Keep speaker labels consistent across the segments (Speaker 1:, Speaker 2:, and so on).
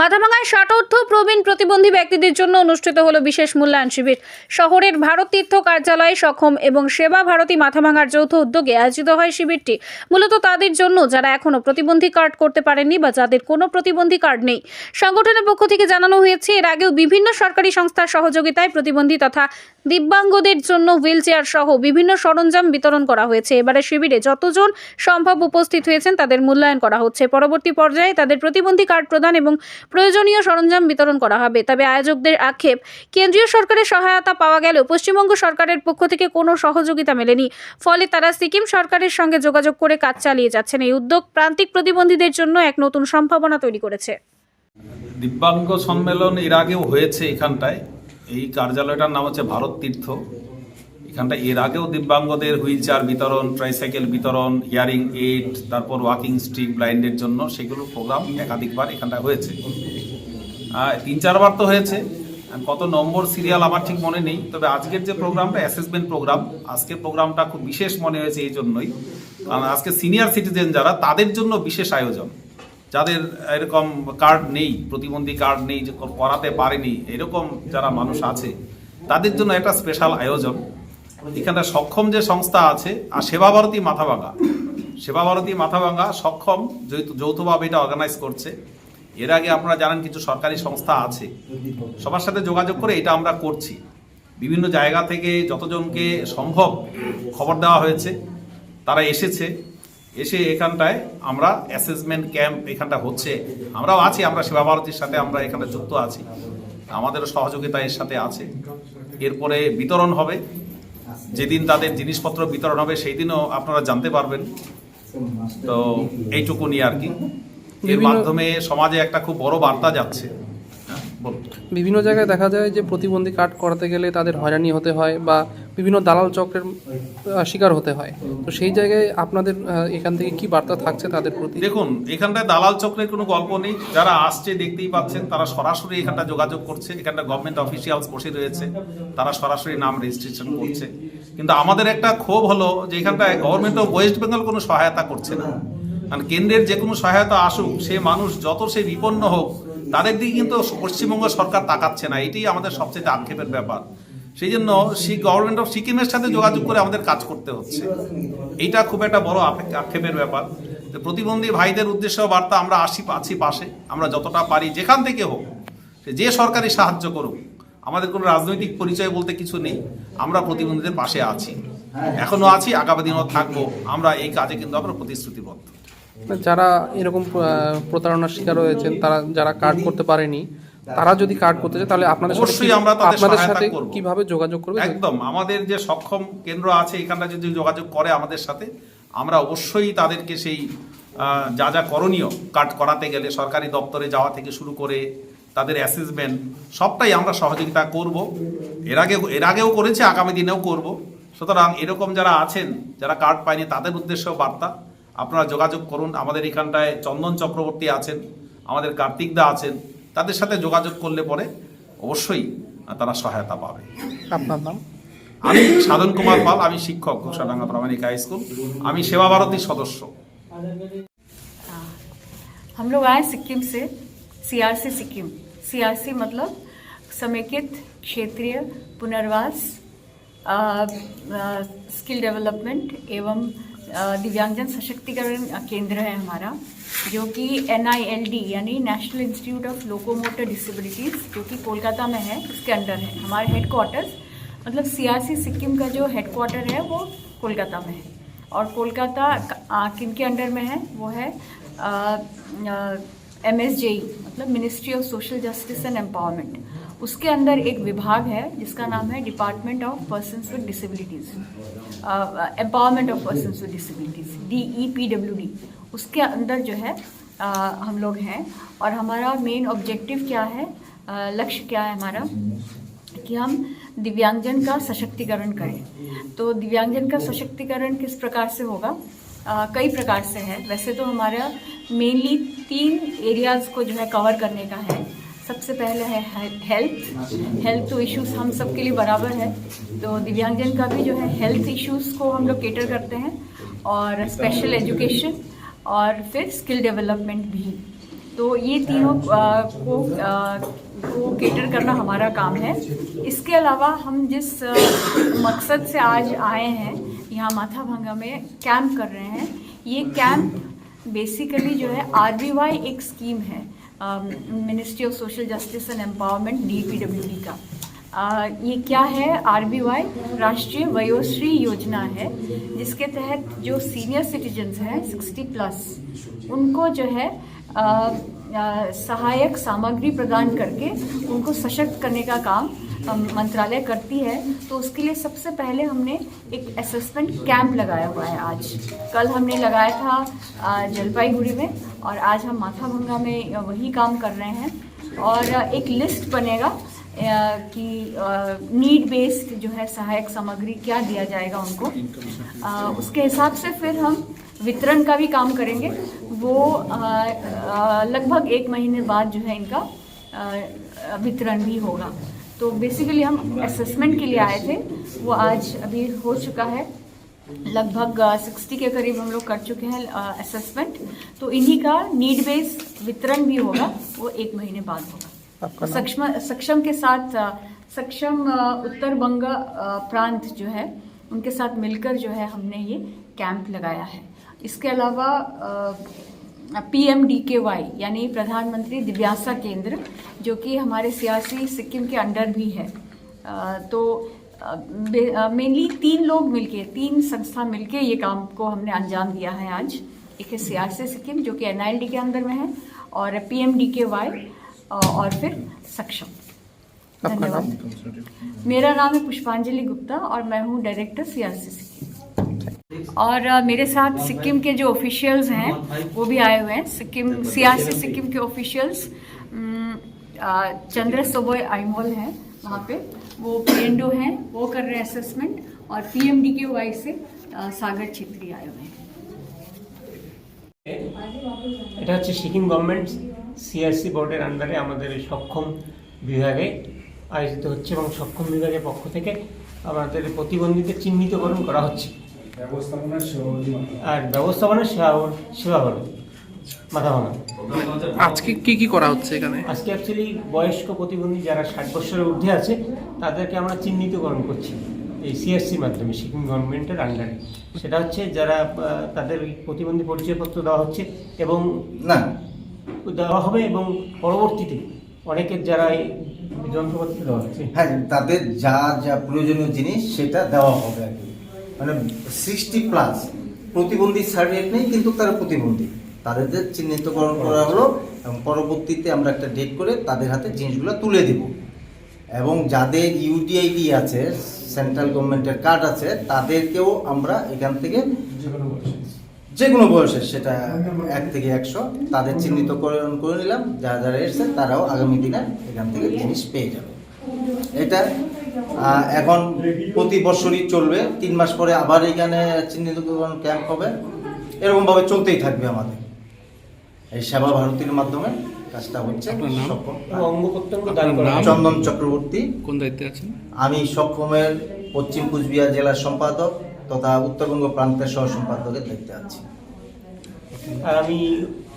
Speaker 1: মাথাভাঙায় ষাটোর্ধ প্রবীণ প্রতিবন্ধী ব্যক্তিদের জন্য অনুষ্ঠিত হলো বিশেষ মূল্যায়ন শিবির। শহরের ভারত তীর্থ কার্যালয়ে সক্ষম এবং সেবা ভারতী মাথাভাঙার যৌথ উদ্যোগে আয়োজিত হয় শিবিরটি। মূলত তাদের জন্য যারা এখনও প্রতিবন্ধী কার্ড করতে পারেননি বা যাদের কোনো প্রতিবন্ধী কার্ড নেই। সংগঠনের পক্ষ থেকে জানানো হয়েছে, এর আগেও বিভিন্ন সরকারি সংস্থার সহযোগিতায় প্রতিবন্ধী তথা দিব্যাঙ্গদের জন্য হুইল চেয়ার সহ বিভিন্ন সরঞ্জাম বিতরণ করা হয়েছে। এবারে শিবিরে যতজন সম্ভব উপস্থিত হয়েছেন তাদের মূল্যায়ন করা হচ্ছে। পরবর্তী পর্যায়ে তাদের প্রতিবন্ধী কার্ড প্রদান এবং প্রয়োজনীয় সরঞ্জাম বিতরণ করা হবে। তবে আয়োজকদের আক্ষেপ, কেন্দ্রীয় সরকারের সহায়তা পাওয়া গেলেও পশ্চিমবঙ্গ সরকারের পক্ষ থেকে কোনো সহযোগিতা মেলেনি। ফলে তারা সিকিম সরকারের সঙ্গে যোগাযোগ করে কাজ চালিয়ে যাচ্ছেন। এই উদ্যোগ প্রান্তিক প্রতিবন্ধীদের জন্য এক নতুন সম্ভাবনা তৈরি করেছে।
Speaker 2: দিব্যাঙ্গ সম্মেলন এর আগেও হয়েছে এখানটায়। এই কার্যালয়টার নাম হচ্ছে ভারত তীর্থ। এখানটা এর আগেও দিব্যাঙ্গদের হুইল চেয়ার বিতরণ ট্রাইসাইকেল বিতরণ হিয়ারিং এইড তারপর ওয়াকিং স্ট্রিক ব্লাইন্ডের জন্য সেগুলো প্রোগ্রাম একাধিকবার এখানটা হয়েছে। তিন চারবার তো হয়েছে। কত নম্বর সিরিয়াল আমার ঠিক মনে নেই, তবে আজকের যে প্রোগ্রামটা অ্যাসেসমেন্ট প্রোগ্রাম আজকের প্রোগ্রামটা খুব বিশেষ মনে হয়েছে এই জন্যই। কারণ আজকে সিনিয়র সিটিজেন যারা, তাদের জন্য বিশেষ আয়োজন। যাদের এরকম কার্ড নেই, প্রতিবন্ধী কার্ড নেই করাতে পারেনি, এরকম যারা মানুষ আছে, তাদের জন্য একটা স্পেশাল আয়োজন। এখানে সক্ষম যে সংস্থা আছে, আর সেবা ভারতী মাথাভাঙা সেবা ভারতী মাথাভাঙা সক্ষম যৌথ- যৌথভাবে এটা অর্গানাইজ করছে। এর আগে আপনারা জানেন কিছু সরকারি সংস্থা আছে। সবার সাথে যোগাযোগ করে এটা আমরা করছি। বিভিন্ন জায়গা থেকে যতজনকে সম্ভব খবর দেওয়া হয়েছে, তারা এসেছে। এসে এখানটায় আমরা অ্যাসেসমেন্ট ক্যাম্প এখানটা হচ্ছে। আমরাও আছি, আমরা সেবা ভারতীর সাথে আমরা এখানে যুক্ত আছি। আমাদেরও সহযোগিতা এর সাথে আছে। এরপরে বিতরণ হবে। যেদিন তাদের জিনিসপত্র বিতরণ হবে সেই দিনও আপনারা জানতে পারবেন। তো এইটুকুনি আর কি। এর মাধ্যমে সমাজে একটা খুব বড় বার্তা যাচ্ছে।
Speaker 3: বিভিন্ন জায়গায় দেখা যায় যে প্রতিবন্ধী কার্ড করাতে গেলে তাদের হয়রানি হতে হয় বা বিভিন্ন দালাল চক্রের শিকার হতে হয়। তো সেই জায়গায় আপনাদের এখান থেকে কি বার্তা থাকছে তাদের প্রতি?
Speaker 2: দেখুন এখানটায় দালাল চক্রের কোনো গল্প নেই। যারা আসছে দেখতেই পাচ্ছেন তারা সরাসরি এখানটা যোগাযোগ করছে। এখানটা গভর্নমেন্ট অফিসিয়ালস বসে রয়েছে। তারা সরাসরি নাম রেজিস্ট্রেশন করছে। কিন্তু আমাদের একটা ক্ষোভ হলো যে এখানটায় গভর্নমেন্ট অফ ওয়েস্ট বেঙ্গল কোনো সহায়তা করছে না। কারণ কেন্দ্রের যে কোনো সহায়তা আসুক সে মানুষ যত সে বিপন্ন হোক তাদের দিকে কিন্তু পশ্চিমবঙ্গ সরকার তাকাচ্ছে না, এটাই আমাদের সবচেয়ে আক্ষেপের ব্যাপার। সেই জন্য গভর্নমেন্ট অফ সিকিমের সাথে যোগাযোগ করে আমাদের কাজ করতে হচ্ছে। এইটা খুব একটা বড় আক্ষেপের ব্যাপার। তো প্রতিবন্ধী ভাইদের উদ্দেশ্য বার্তা আমরা আসি, আছি পাশে, আমরা যতটা পারি যেখান থেকে হোক যে সরকারি সাহায্য করুক, আমাদের কোনো রাজনৈতিক পরিচয় বলতে কিছু নেই, আমরা প্রতিবন্ধীদের পাশে আছি। এখনও আছি, আগামী দিনও থাকব, আমরা এই কাজে কিন্তু আমরা প্রতিশ্রুতিবদ্ধ।
Speaker 3: যারা এরকম প্রতারণার শিকার হয়েছেন তারা যারা কার্ড করতে পারেনি তারা যদি কার্ড করতে চায় তাহলে আপনাদের
Speaker 2: অবশ্যই আমরা তাদের
Speaker 3: আপনাদের সাথে কীভাবে যোগাযোগ করবে?
Speaker 2: একদম। আমাদের যে সক্ষম কেন্দ্র আছে এখানটা যদি যোগাযোগ করে আমাদের সাথে আমরা অবশ্যই তাদেরকে সেই যা যা করণীয় কার্ড করাতে গেলে সরকারি দপ্তরে যাওয়া থেকে শুরু করে তাদের অ্যাসেসমেন্ট সবটাই আমরা সহযোগিতা করব। এর আগে এর আগেও করেছি আগামী দিনেও করব। সুতরাং এরকম যারা আছেন যারা কার্ড পায়নি তাদের উদ্দেশ্য বার্তা আপনারা যোগাযোগ করুন আমাদের এখানটায় চন্দন চক্রবর্তী আছেন আমাদের কার্তিক দা আছেন তাদের সাথে যোগাযোগ করলে পরে অবশ্যই আহ, তারা সহায়তা পাবে
Speaker 3: আপনার নাম
Speaker 2: আমি সাধন কুমার পাল আমি শিক্ষক ঘোষাডাঙ্গা প্রামাণিক হাই স্কুল আমি সেবা ভারতীর সদস্য
Speaker 4: हम लोग आए सिक्किम से सीआरसी सिक्किम सीआरसी मतलब समेकित क्षेत्रीय पुनर्वास अ, अ, स्किल डेवलपमेंट एवं अ, दिव्यांगजन सशक्तिकरण केंद्र है हमारा, जो कि एनआईएलडी यानी national institute of locomotor disabilities जो कि कोलकाता में है उसके अंडर है। हमारे हेड क्वार्टर्स मतलब सीआरसी सिक्किम का जो हेड क्वार्टर है, वो कोलकाता में है। और कोलकाता किन के अंडर में है? वो है एम एस मतलब ministry of social justice and empowerment उसके अंदर एक विभाग है जिसका नाम है department of persons with disabilities empowerment of person with disabilities D E P W D उसके अंदर जो है आ, हम लोग हैं और हमारा मेन ऑब्जेक्टिव क्या है? लक्ष्य क्या है हमारा? कि हम दिव्यांगजन का सशक्तिकरण करें। तो दिव्यांगजन का सशक्तिकरण किस प्रकार से होगा? आ, कई प्रकार से है। वैसे तो हमारा मेनली तीन एरियाज़ को जो है कवर करने का है। सबसे पहले है हेल्थ हेल्थ तो इश्यूज़ हम सबके लिए बराबर है। तो दिव्यांगजन का भी जो है हेल्थ इश्यूज़ को हम लोग केटर करते हैं और स्पेशल एजुकेशन और फिर स्किल डेवलपमेंट भी। तो ये तीनों को को केटर करना हमारा काम है। इसके अलावा हम जिस मकसद से आज आए हैं, यहाँ माथा भंगा में कैंप कर रहे हैं, ये कैंप बेसिकली जो है आरबीवाई एक स्कीम है। Ministry of social justice and empowerment D का। आ, ये क्या है? आरबीवाई राष्ट्रीय वयोश्री योजना है जिसके तहत जो सीनियर सिटीजन्स हैं 60 प्लस उनको जो है आ, आ, सहायक सामग्री प्रदान करके उनको सशक्त करने का काम मंत्रालय करती है तो उसके लिए सबसे पहले हमने एक असेसमेंट कैंप लगाया हुआ है आज। कल हमने लगाया था जलपाईगुड़ी में और आज हम माथा माथाभंगा में वही काम कर रहे हैं। और एक लिस्ट बनेगा कि नीड बेस्ड जो है सहायक सामग्री क्या दिया जाएगा उनको। अ, उसके हिसाब से फिर हम वितरण का भी काम करेंगे। वो लगभग एक महीने बाद जो है इनका वितरण भी होगा। तो बेसिकली हम असेसमेंट के लिए आए थे। वो आज अभी हो चुका है। लगभग सिक्सटी के करीब हम लोग कर चुके हैं असेसमेंट तो इन्हीं का नीड बेस्ड वितरण भी होगा वो एक महीने बाद होगा। सक्षम सक्षम के साथ सक्षम उत्तर बंग प्रांत जो है उनके साथ मिलकर जो है हमने ये कैंप लगाया है। इसके अलावा P M D K Y यानी प्रधानमंत्री दिव्यासा केंद्र जो कि हमारे सियासी सिक्किम के अंडर भी है। तो मेनली तीन लोग मिलके तीन संस्था मिलके ये काम को हमने अंजाम दिया है आज। एक है सियासी सिक्किम जो कि एन के अंदर में है और P M D K Y और फिर सक्षम। धन्यवाद। मेरा नाम है पुष्पांजलि गुप्ता और मैं हूँ डायरेक्टर सियासी सिक्किम। और अ, मेरे साथ सिक्किम के जो ऑफिशियल्स हैं वो भी आए हुए हैं सिक्किम सीआरसी सिक्किम के ऑफिशियल्स चंद्र सोबोय आईमोल हैं वहाँ पे वो पीएनडो हैं वो कर रहे हैं असेसमेंट और पीएमडी के वाई से अ, सागर छेत्री आए हुए हैं
Speaker 5: এটা হচ্ছে সিকিম গভর্নমেন্ট সিআরসি বোর্ডের আন্ডারে আমাদের এই সক্ষম বিভাগে আয়োজিত হচ্ছে এবং সক্ষম বিভাগের পক্ষ থেকে আমাদের প্রতিবন্ধীদের চিহ্নিতকরণ করা হচ্ছে
Speaker 6: ব্যবস্থাপনা সহযোগী
Speaker 5: আর ব্যবস্থাপনা সেবা সেবা ভালো মাথা ভাঙা।
Speaker 3: আজকে কি কি করা হচ্ছে এখানে?
Speaker 5: আজকে অ্যাকচুয়ালি বয়স্ক প্রতিবন্ধী যারা ষাট বছরের ঊর্ধ্বে আছে তাদেরকে আমরা চিহ্নিতকরণ করছি এই সিএসসির মাধ্যমে সিকিম গভর্নমেন্টের আন্ডারে সেটা হচ্ছে যারা তাদের ওই প্রতিবন্ধী পরিচয়পত্র দেওয়া হচ্ছে এবং
Speaker 7: না।
Speaker 5: দেওয়া হবে এবং পরবর্তীতে অনেকের যারা যন্ত্রপাতি দেওয়া হচ্ছে।
Speaker 7: হ্যাঁ তাদের যা যা প্রয়োজনীয় জিনিস সেটা দেওয়া হবে আর কি। মানে সিক্সটি প্লাস প্রতিবন্ধী সার্টিফিকেট নেই কিন্তু তারা প্রতিবন্ধী। তাদের চিহ্নিতকরণ করা হলো এবং পরবর্তীতে আমরা একটা ডেট করে তাদের হাতে জিনিসগুলো তুলে দেব। এবং যাদের ইউডিআইডি আছে সেন্ট্রাল গভর্নমেন্টের কার্ড আছে তাদেরকেও আমরা এখান থেকে যে কোনো বয়সের সেটা এক থেকে একশো তাদের চিহ্নিতকরণ করে নিলাম। যারা যারা এসছে তারাও আগামী দিনে এখান থেকে জিনিস পেয়ে যাবে। এটা এখন প্রতি বছরই চলবে। তিন মাস পরে আবার এখানে চিহ্নিতকরণ ক্যাম্প হবে। এরকমভাবে চলতেই থাকবে আমাদের। এই সেবা ভারতীর মাধ্যমে কাজটা হচ্ছে। চন্দন চক্রবর্তী।
Speaker 3: কোন দায়িত্বে আছেন?
Speaker 7: আমি সক্ষমের পশ্চিম কুচবিহার জেলার সম্পাদক তথা উত্তরবঙ্গ প্রান্তের সহ সম্পাদকের দায়িত্বে আছি।
Speaker 5: আর আমি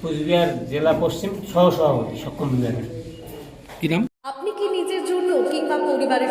Speaker 5: কুচবিহার জেলা পশ্চিম সহ সভাপতি সক্ষম বিভাগের
Speaker 3: কি নাম?
Speaker 8: আপনি কি নিজের জন্য কিংবা পরিবারের